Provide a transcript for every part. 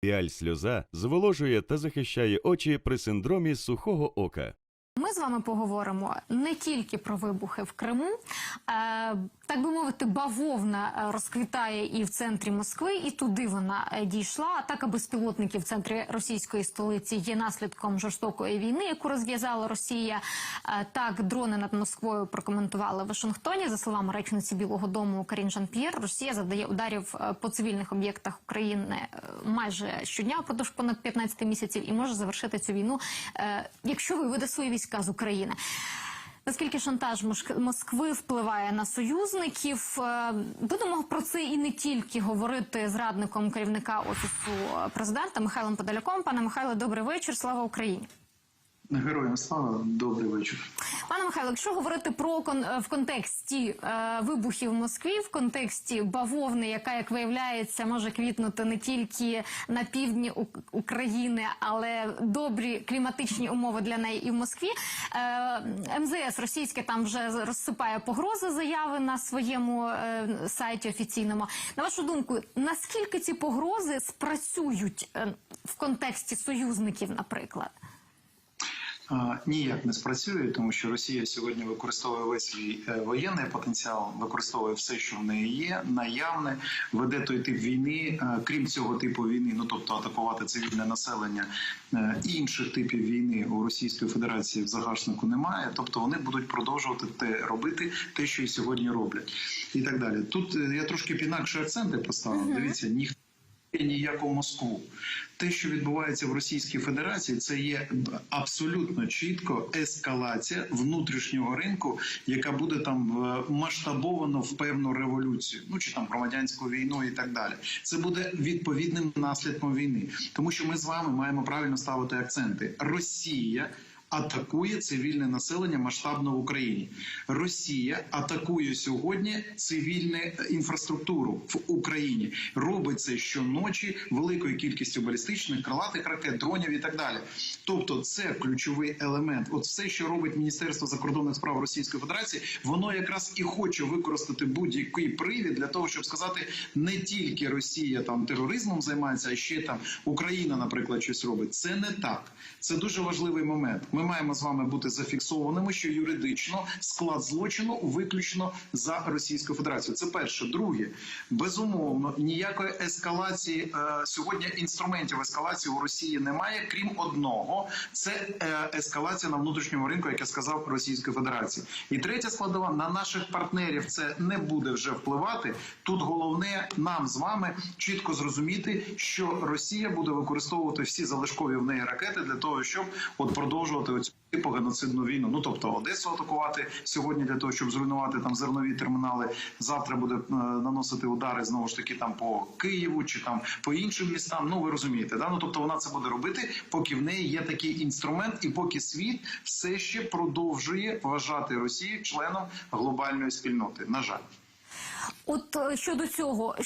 Піаль сльоза зволожує та захищає очі при синдромі сухого ока. Ми з вами поговоримо не тільки про вибухи в Криму, е, так би мовити, бавовна е, розквітає і в центрі Москви, і туди вона е, дійшла. Атака безпілотників в центрі російської столиці є наслідком жорстокої війни, яку розв'язала Росія. Е, так, дрони над Москвою прокоментували в Вашингтоні. За словами речниці Білого Дому Карін Жан-П'єр, Росія завдає ударів по цивільних об'єктах України майже щодня впродовж понад 15 місяців і може завершити цю війну, якщо виведе свої війська з України. Наскільки шантаж Москви впливає на союзників? Е, Будемо про це і не тільки говорити з радником керівника офісу президента Михайлом Подоляком. Пане Михайло, добрий вечір. Слава Україні. Героям слава, добрий вечір. Пане Михайло, якщо говорити про кон е, в контексті е, вибухів в Москві, в контексті бавовни, яка як виявляється може квітнути не тільки на півдні України, але добрі кліматичні умови для неї і в Москві. Е, МЗС російське там вже розсипає погрози заяви на своєму е, сайті офіційному. На вашу думку, наскільки ці погрози спрацюють е, в контексті союзників, наприклад? Ніяк не спрацює, тому що Росія сьогодні використовує весь свій е, воєнний потенціал, використовує все, що в неї є, наявне, веде той тип війни. Е, Крім цього типу війни, ну тобто атакувати цивільне населення е, інших типів війни у Російської Федерації в загашнику немає. Тобто вони будуть продовжувати те робити, те, що і сьогодні роблять, і так далі. Тут я трошки інакше акценти поставив. Дивіться, ніхто. Ніяку Москву. Те, що відбувається в Російській Федерації, це є абсолютно чітко ескалація внутрішнього ринку, яка буде там е, масштабовано в певну революцію, ну чи там громадянську війну і так далі. Це буде відповідним наслідком війни, тому що ми з вами маємо правильно ставити акценти. Росія. Атакує цивільне населення масштабно в Україні. Росія атакує сьогодні цивільну інфраструктуру в Україні. Робить це щоночі великою кількістю балістичних крилатих ракет, дронів і так далі. Тобто, це ключовий елемент. От все, що робить Міністерство закордонних справ Російської Федерації, воно якраз і хоче використати будь-який привід для того, щоб сказати, не тільки Росія там тероризмом займається, а ще там Україна, наприклад, щось робить. Це не так. Це дуже важливий момент. Ми маємо з вами бути зафіксованими, що юридично склад злочину виключно за Російською Федерацією. Це перше. Друге, безумовно, ніякої ескалації е, сьогодні інструментів ескалації у Росії немає, крім одного: це е, ескалація на внутрішньому ринку, як я сказав, Російської Федерації. І третя складова на наших партнерів це не буде вже впливати. Тут головне нам з вами чітко зрозуміти, що Росія буде використовувати всі залишкові в неї ракети для того, щоб от продовжувати оцю типу геноцидну війну. Ну тобто Одесу атакувати сьогодні для того, щоб зруйнувати там зернові термінали. Завтра буде е, наносити удари знову ж таки там по Києву чи там по іншим містам. Ну ви розумієте, да? Ну тобто вона це буде робити, поки в неї є такий інструмент, і поки світ все ще продовжує вважати Росію членом глобальної спільноти. На жаль. От е, щодо цього,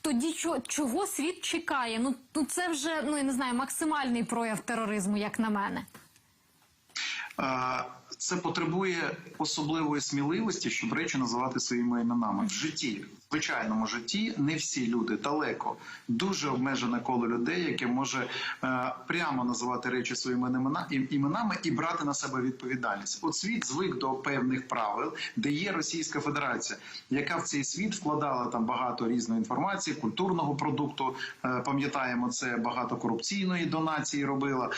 тоді чо- чого світ чекає? Ну, ну це вже ну я не знаю, максимальний прояв тероризму, як на мене. Е, Це потребує особливої сміливості, щоб речі називати своїми іменами в житті. В звичайному житті не всі люди далеко дуже обмежене коло людей, яке може е, прямо називати речі своїми імена- іменами і брати на себе відповідальність. От світ звик до певних правил, де є Російська Федерація, яка в цей світ вкладала там багато різної інформації, культурного продукту. Е, пам'ятаємо це багато корупційної донації робила, е,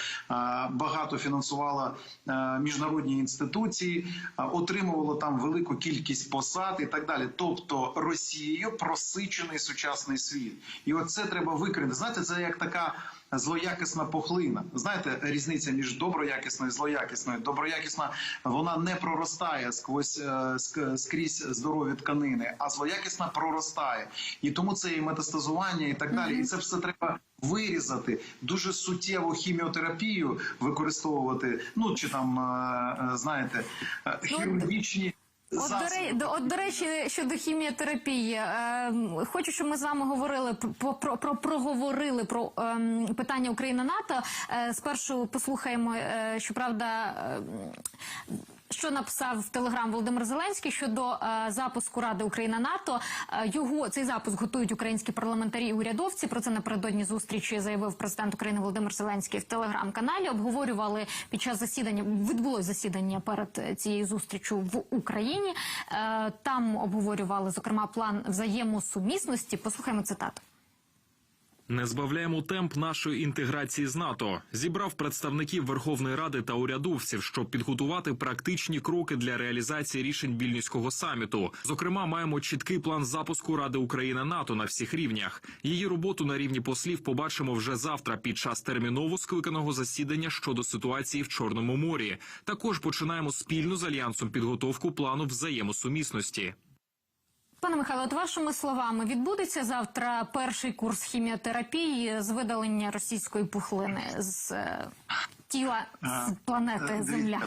багато фінансувала е, міжнародні інституції, е, отримувала там велику кількість посад і так далі. Тобто Росією просичений сучасний світ, і оце треба викрити. Знаєте, це як така. Злоякісна пухлина. Знаєте, різниця між доброякісною і злоякісною. Доброякісна вона не проростає сквозь е, ск- скрізь здорові тканини, а злоякісна проростає. І тому це і метастазування, і так далі. І це все треба вирізати. Дуже суттєву хіміотерапію використовувати. Ну чи там е, е, знаєте, е, хірургічні. От до, до, от, до речі, щодо хіміотерапії, е, хочу, щоб ми з вами говорили про, про, про проговорили про ем, питання Україна НАТО. Е, спершу послухаємо, е, щоправда. Е, що написав в Телеграм Володимир Зеленський щодо е, запуску Ради Україна НАТО. Е, його цей запуск готують українські парламентарі і урядовці. Про це напередодні зустрічі заявив президент України Володимир Зеленський в телеграм-каналі. Обговорювали під час засідання. Відбулось засідання перед е, цією зустрічю в Україні. Е, там обговорювали зокрема план взаємосумісності. Послухаємо цитату. Не збавляємо темп нашої інтеграції з НАТО. Зібрав представників Верховної Ради та урядовців, щоб підготувати практичні кроки для реалізації рішень вільнюського саміту. Зокрема, маємо чіткий план запуску Ради Україна НАТО на всіх рівнях. Її роботу на рівні послів побачимо вже завтра під час терміново скликаного засідання щодо ситуації в Чорному морі. Також починаємо спільно з альянсом підготовку плану взаємосумісності. Пане Михайло, от вашими словами, відбудеться завтра перший курс хіміотерапії з видалення російської пухлини з е, тіла з планети Земля.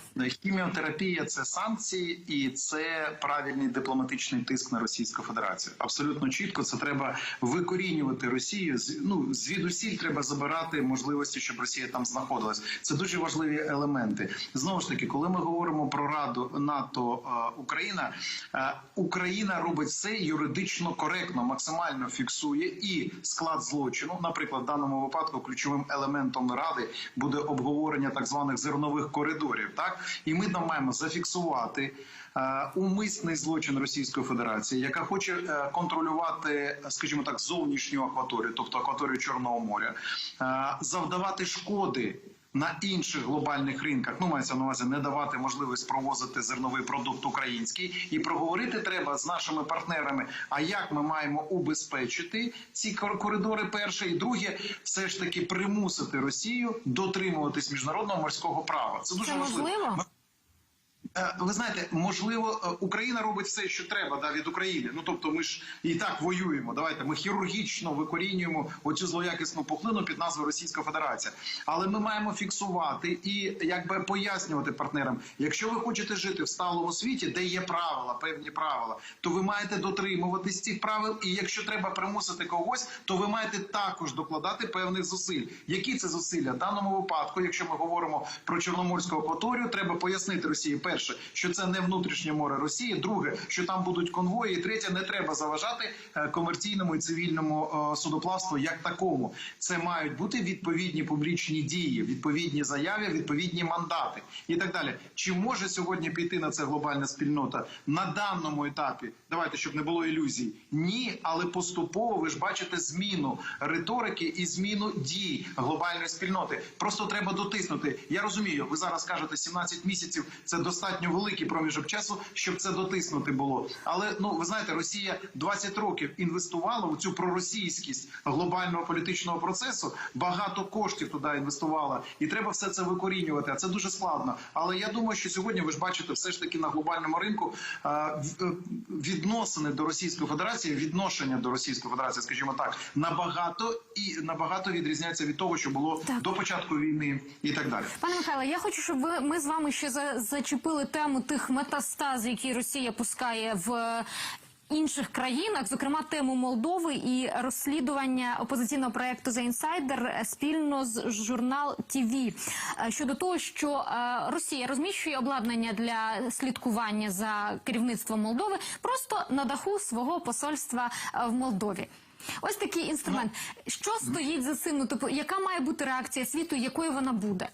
Хіміотерапія це санкції і це правильний дипломатичний тиск на Російську Федерацію. Абсолютно чітко це треба викорінювати Росію. Ну звідусіль треба забирати можливості, щоб Росія там знаходилась. Це дуже важливі елементи. Знову ж таки, коли ми говоримо про Раду НАТО е, Україна, е, Україна робить все юридично коректно, максимально фіксує і склад злочину. Наприклад, в даному випадку ключовим елементом ради буде обговорення так званих зернових коридорів. Так і ми там маємо зафіксувати. е, Умисний злочин Російської Федерації, яка хоче е, контролювати, скажімо так, зовнішню акваторію, тобто акваторію Чорного моря, е, завдавати шкоди на інших глобальних ринках. Ну мається на увазі не давати можливість провозити зерновий продукт український, і проговорити треба з нашими партнерами. А як ми маємо убезпечити ці кор- коридори? Перше і друге, все ж таки примусити Росію дотримуватись міжнародного морського права. Це дуже Це важливо. Е, Ви знаєте, можливо, е, Україна робить все, що треба да, від України. Ну тобто, ми ж і так воюємо. Давайте ми хірургічно викорінюємо оцю злоякісну пухлину під назвою Російська Федерація. Але ми маємо фіксувати і якби пояснювати партнерам, якщо ви хочете жити в сталому світі, де є правила, певні правила, то ви маєте дотримуватись цих правил. І якщо треба примусити когось, то ви маєте також докладати певних зусиль. Які це зусилля в даному випадку, якщо ми говоримо про Чорноморську акваторію, треба пояснити Росії перше, що це не внутрішнє море Росії. Друге, що там будуть конвої. І третє, не треба заважати е, комерційному і цивільному е, судоплавству як такому. Це мають бути відповідні публічні дії, відповідні заяви, відповідні мандати і так далі. Чи може сьогодні піти на це глобальна спільнота на даному етапі? Давайте, щоб не було ілюзій. Ні, але поступово ви ж бачите зміну риторики і зміну дій глобальної спільноти. Просто треба дотиснути. Я розумію, ви зараз кажете 17 місяців. Це достатньо великий проміжок часу, щоб це дотиснути було. Але ну ви знаєте, Росія 20 років інвестувала у цю проросійськість глобального політичного процесу. Багато коштів туди інвестувала, і треба все це викорінювати. А це дуже складно. Але я думаю, що сьогодні ви ж бачите, все ж таки на глобальному ринку е, в- е, відносини до Російської Федерації, відношення до Російської Федерації, скажімо так, набагато і набагато відрізняється від того, що було Так. до початку війни, і так далі. Пане Михайло, я хочу, щоб ви ми з вами ще за, зачепили тему тих метастаз, які Росія пускає в. е, Інших країнах, зокрема тему Молдови і розслідування опозиційного проекту «The Insider» е, спільно з журнал ТВ щодо того, що е, Росія розміщує обладнання для слідкування за керівництвом Молдови просто на даху свого посольства е, в Молдові. Ось такий інструмент. Що стоїть за цим? Типу, яка має бути реакція світу, якою вона буде?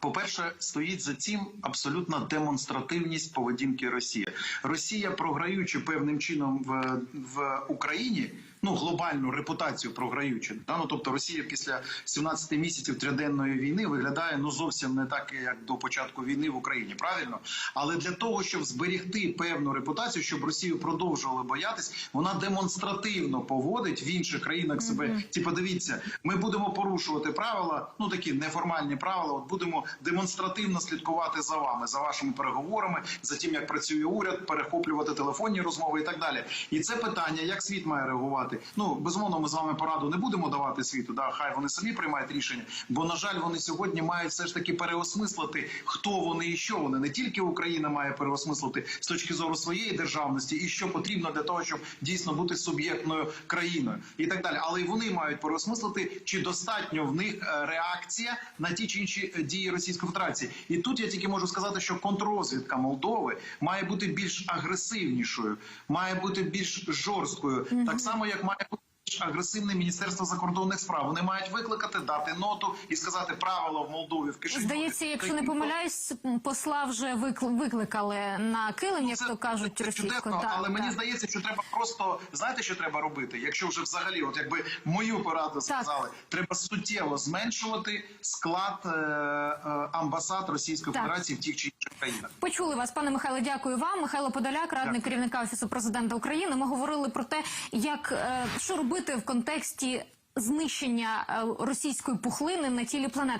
По-перше, стоїть за цим абсолютна демонстративність поведінки Росії. Росія, програючи певним чином в, в Україні, ну глобальну репутацію програючи, да? ну, тобто Росія після 17 місяців триденної війни виглядає ну зовсім не так, як до початку війни в Україні. Правильно, але для того, щоб зберегти певну репутацію, щоб Росію продовжували боятись, вона демонстративно поводить в інших країнах себе. Ті, подивіться, ми будемо порушувати правила, ну такі неформальні правила. От будемо демонстративно слідкувати за вами, за вашими переговорами, за тим, як працює уряд, перехоплювати телефонні розмови і так далі. І це питання, як світ має реагувати. Ну безумовно, ми з вами пораду не будемо давати світу. Да, хай вони самі приймають рішення. Бо на жаль, вони сьогодні мають все ж таки переосмислити, хто вони і що вони. Не тільки Україна має переосмислити з точки зору своєї державності, і що потрібно для того, щоб дійсно бути суб'єктною країною, і так далі. Але й вони мають переосмислити, чи достатньо в них е, реакція на ті чи інші е, дії Російської Федерації. І тут я тільки можу сказати, що контррозвідка Молдови має бути більш агресивнішою, має бути більш жорсткою, так само як має бути. Більш Агресивне міністерство закордонних справ вони мають викликати, дати ноту і сказати правила в Молдові в кишені. Здається, якщо не помиляюсь, посла вже викликали на килим, як то кажуть це чудесно, Так, але мені так. здається, що треба просто знаєте, що треба робити, якщо вже взагалі, от якби мою пораду сказали, треба суттєво зменшувати склад е, е, амбасад Російської Так. Федерації в тих чи країнах. Почули вас, пане Михайло. Дякую вам. Михайло Подоляк, радник керівника офісу президента України. Ми говорили про те, як е, що робити в контексті знищення е, російської пухлини на тілі планети.